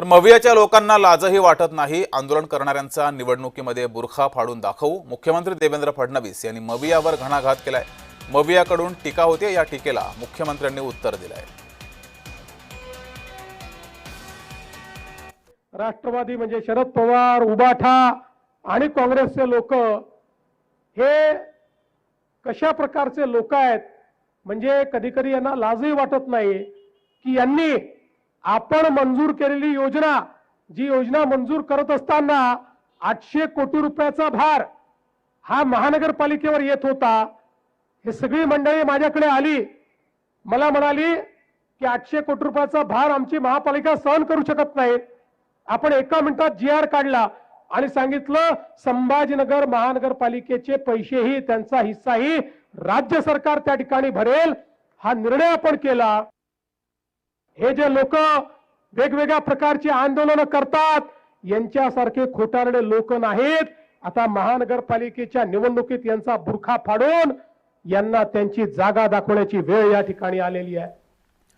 तर मवियाच्या लोकांना लाजही वाटत नाही. आंदोलन करणाऱ्यांचा निवडणुकीमध्ये बुरखा फाडून दाखवू. मुख्यमंत्री देवेंद्र फडणवीस यांनी मवियावर घणाघात केलाय. मवियाकडून टीका होते या टीकेला मुख्यमंत्र्यांनी उत्तर दिलंय. राष्ट्रवादी म्हणजे शरद पवार उबाठा आणि काँग्रेसचे लोक हे कशा प्रकारचे लोक आहेत? म्हणजे कधी कधी यांना लाजही वाटत नाही की यांनी आपण मंजूर केलेली योजना जी योजना मंजूर करत असताना आठशे कोटी रुपयाचा भार हा महानगरपालिकेवर येत होता. हे सगळी मंडळी माझ्याकडे आली. मला म्हणाली की आठशे कोटी रुपयाचा भार आमची महापालिका सहन करू शकत नाही. आपण एका मिनिटात जी आर काढला आणि सांगितलं संभाजीनगर महानगरपालिकेचे पैसेही त्यांचा हिस्साही राज्य सरकार त्या ठिकाणी भरेल. हा निर्णय आपण केला. हे जे लोक वेगवेगळ्या प्रकारची आंदोलनं करतात यांच्यासारखे खोटारडे लोक नाहीत. आता महानगरपालिकेच्या निवडणुकीत यांचा बुरखा फाडून यांना त्यांची जागा दाखवण्याची वेळ या ठिकाणी आलेली आहे.